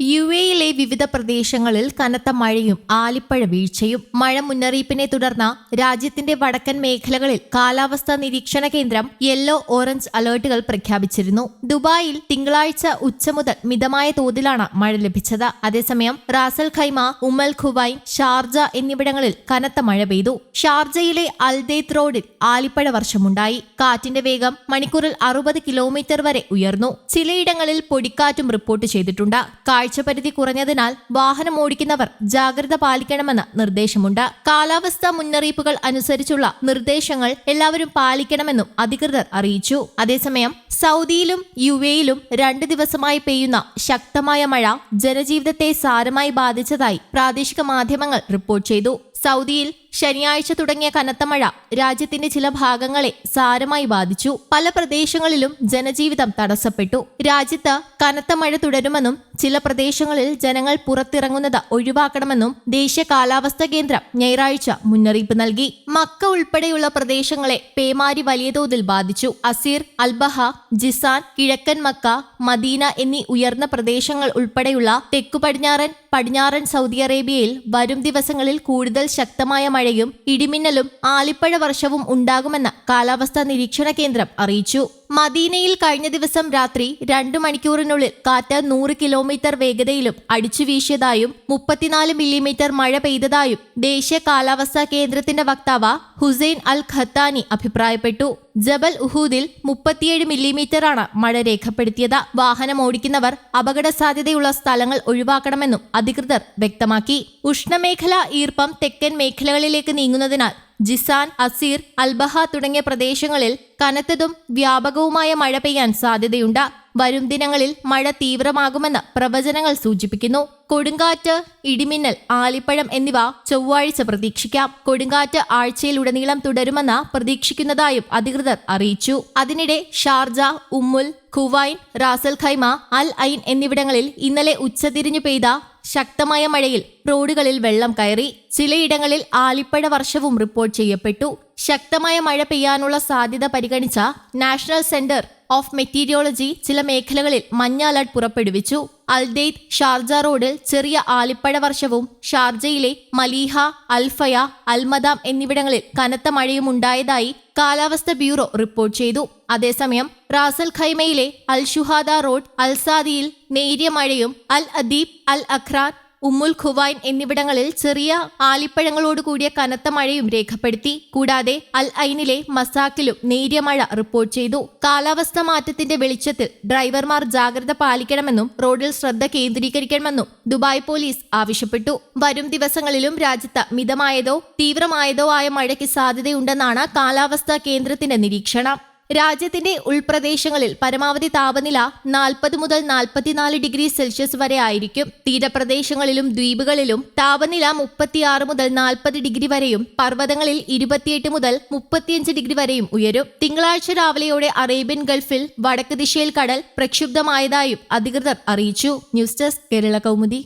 U എയിലെ വിവിധ പ്രദേശങ്ങളിൽ കനത്ത മഴയും ആലിപ്പഴ വീഴ്ചയും മഴ മുന്നറിയിപ്പിനെ തുടർന്ന് രാജ്യത്തിന്റെ വടക്കൻ മേഖലകളിൽ കാലാവസ്ഥാ നിരീക്ഷണ കേന്ദ്രം യെല്ലോ ഓറഞ്ച് അലേർട്ടുകൾ പ്രഖ്യാപിച്ചിരുന്നു. ദുബായിൽ തിങ്കളാഴ്ച ഉച്ച മുതൽ മിതമായ തോതിലാണ് മഴ ലഭിച്ചത്. അതേസമയം Ras al Khaimah Umm al Quwain Sharjah എന്നിവിടങ്ങളിൽ കനത്ത മഴ പെയ്തു. ഷാർജയിലെ അൽദേത്ത് റോഡിൽ ആലിപ്പഴ വർഷമുണ്ടായി. കാറ്റിന്റെ വേഗം മണിക്കൂറിൽ അറുപത് കിലോമീറ്റർ വരെ ഉയർന്നു. ചിലയിടങ്ങളിൽ പൊടിക്കാറ്റും റിപ്പോർട്ട് ചെയ്തിട്ടുണ്ട്. കാഴ്ചപരിധി കുറഞ്ഞതിനാൽ വാഹനം ഓടിക്കുന്നവർ ജാഗ്രത പാലിക്കണമെന്ന് നിർദ്ദേശമുണ്ട്. കാലാവസ്ഥാ മുന്നറിയിപ്പുകൾ അനുസരിച്ചുള്ള നിർദ്ദേശങ്ങൾ എല്ലാവരും പാലിക്കണമെന്നും അധികൃതർ അറിയിച്ചു. അതേസമയം സൗദിയിലും യു എയിലും രണ്ട് ദിവസമായി പെയ്യുന്ന ശക്തമായ മഴ ജനജീവിതത്തെ സാരമായി ബാധിച്ചതായി പ്രാദേശിക മാധ്യമങ്ങൾ റിപ്പോർട്ട് ചെയ്തു. സൗദിയിൽ ശനിയാഴ്ച തുടങ്ങിയ കനത്ത മഴ രാജ്യത്തിന്റെ ചില ഭാഗങ്ങളെ സാരമായി ബാധിച്ചു. പല പ്രദേശങ്ങളിലും ജനജീവിതം തടസ്സപ്പെട്ടു. രാജ്യത്ത് കനത്ത മഴ തുടരുമെന്നും ചില പ്രദേശങ്ങളിൽ ജനങ്ങൾ പുറത്തിറങ്ങുന്നത് ഒഴിവാക്കണമെന്നും ദേശീയ കാലാവസ്ഥാ കേന്ദ്രം ഞായറാഴ്ച മുന്നറിയിപ്പ് നൽകി. മക്ക ഉൾപ്പെടെയുള്ള പ്രദേശങ്ങളെ പേമാരി വലിയ തോതിൽ ബാധിച്ചു. അസീർ അൽബഹ ജിസാൻ കിഴക്കൻ മക്ക മദീന എന്നീ ഉയർന്ന പ്രദേശങ്ങൾ ഉൾപ്പെടെയുള്ള തെക്കു പടിഞ്ഞാറൻ പടിഞ്ഞാറൻ സൗദി അറേബ്യയിൽ വരും ദിവസങ്ങളിൽ കൂടുതൽ ശക്തമായ മഴയും ഇടിമിന്നലും ആലിപ്പഴ വർഷവും ഉണ്ടാകുമെന്ന് കാലാവസ്ഥാ നിരീക്ഷണ കേന്ദ്രം അറിയിച്ചു. മദീനയിൽ കഴിഞ്ഞ ദിവസം രാത്രി രണ്ടു മണിക്കൂറിനുള്ളിൽ കാറ്റ് നൂറ് കിലോമീറ്റർ വേഗതയിലും അടിച്ചു വീശിയതായും മുപ്പത്തിനാല് മില്ലിമീറ്റർ മഴ പെയ്തതായും ദേശീയ കാലാവസ്ഥാ കേന്ദ്രത്തിന്റെ വക്താവ് ഹുസൈൻ അൽ ഖത്താനി അഭിപ്രായപ്പെട്ടു. ജബൽ ഉഹൂദിൽ മുപ്പത്തിയേഴ് മില്ലിമീറ്ററാണ് മഴ രേഖപ്പെടുത്തിയത്. വാഹനം ഓടിക്കുന്നവർ അപകട സാധ്യതയുള്ള സ്ഥലങ്ങൾ ഒഴിവാക്കണമെന്നും അധികൃതർ വ്യക്തമാക്കി. ഉഷ്ണമേഖലാ ഈർപ്പം തെക്കൻ മേഖലകളിലേക്ക് നീങ്ങുന്നതിനാൽ ജിസാൻ അസീർ അൽബഹ തുടങ്ങിയ പ്രദേശങ്ങളിൽ കനത്തതും വ്യാപകവുമായ മഴ പെയ്യാൻ സാധ്യതയുണ്ട്. വരും ദിനങ്ങളിൽ മഴ തീവ്രമാകുമെന്ന് പ്രവചനങ്ങൾ സൂചിപ്പിക്കുന്നു. കൊടുങ്കാറ്റ് ഇടിമിന്നൽ ആലിപ്പഴം എന്നിവ ചൊവ്വാഴ്ച പ്രതീക്ഷിക്കാം. കൊടുങ്കാറ്റ് ആഴ്ചയിലുടനീളം തുടരുമെന്ന് പ്രതീക്ഷിക്കുന്നതായും അധികൃതർ അറിയിച്ചു. അതിനിടെ Sharjah Umm al Quwain Ras al Khaimah Al Ain എന്നിവിടങ്ങളിൽ ഇന്നലെ ഉച്ചതിരിഞ്ഞു പെയ്ത ശക്തമായ മഴയിൽ റോഡുകളിൽ വെള്ളം കയറി. ചിലയിടങ്ങളിൽ ആലിപ്പഴ വർഷവും റിപ്പോർട്ട് ചെയ്യപ്പെട്ടു. ശക്തമായ മഴ പെയ്യാനുള്ള സാധ്യത പരിഗണിച്ച നാഷണൽ സെന്റർ ഓഫ് മെറ്റീരിയോളജി ചില മേഖലകളിൽ മഞ്ഞ അലർട്ട് പുറപ്പെടുവിച്ചു. അൽദെയ്ത് ഷാർജ റോഡിൽ ചെറിയ ആലിപ്പഴ വർഷവും ഷാർജയിലെ മലീഹ അൽഫയ അൽമദാം എന്നിവിടങ്ങളിൽ കനത്ത മഴയും ഉണ്ടായതായി കാലാവസ്ഥ ബ്യൂറോ റിപ്പോർട്ട് ചെയ്തു. അതേസമയം റാസൽ ഖൈമയിലെ അൽ ഷുഹാദ റോഡ് അൽസാദിയിൽ നേരിയ മഴയും അൽ അദീബ് അൽ അഖ്രാൻ ഉമ്മുൽ ഖുവൈൻ എന്നിവിടങ്ങളിൽ ചെറിയ ആലിപ്പഴങ്ങളോട് കൂടിയ കനത്ത മഴയും രേഖപ്പെടുത്തി. കൂടാതെ അൽ ഐനിലെ മസാക്കിലും നേരിയ മഴ റിപ്പോർട്ട് ചെയ്തു. കാലാവസ്ഥ മാറ്റത്തിന്റെ വെളിച്ചത്തിൽ ഡ്രൈവർമാർ ജാഗ്രത പാലിക്കണമെന്നും റോഡിൽ ശ്രദ്ധ കേന്ദ്രീകരിക്കണമെന്നും ദുബായ് പോലീസ് ആവശ്യപ്പെട്ടു. വരും ദിവസങ്ങളിലും രാജ്യത്ത് മിതമായതോ തീവ്രമായതോ ആയ മഴയ്ക്ക് സാധ്യതയുണ്ടെന്നാണ് കാലാവസ്ഥാ കേന്ദ്രത്തിന്റെ നിരീക്ഷണം. രാജ്യത്തിന്റെ ഉൾപ്രദേശങ്ങളിൽ പരമാവധി താപനില നാൽപ്പത് മുതൽ നാൽപ്പത്തിനാല് ഡിഗ്രി സെൽഷ്യസ് വരെ ആയിരിക്കും. തീരപ്രദേശങ്ങളിലും ദ്വീപുകളിലും താപനില മുപ്പത്തിയാറ് മുതൽ നാൽപ്പത് ഡിഗ്രി വരെയും പർവതങ്ങളിൽ ഇരുപത്തിയെട്ട് മുതൽ മുപ്പത്തിയഞ്ച് ഡിഗ്രി വരെയും ഉയരും. തിങ്കളാഴ്ച രാവിലെയോടെ അറേബ്യൻ ഗൾഫിൽ വടക്ക് ദിശയിൽ കടൽ പ്രക്ഷുബ്ധമായതായും അധികൃതർ അറിയിച്ചു. News desk Kerala Kaumudi.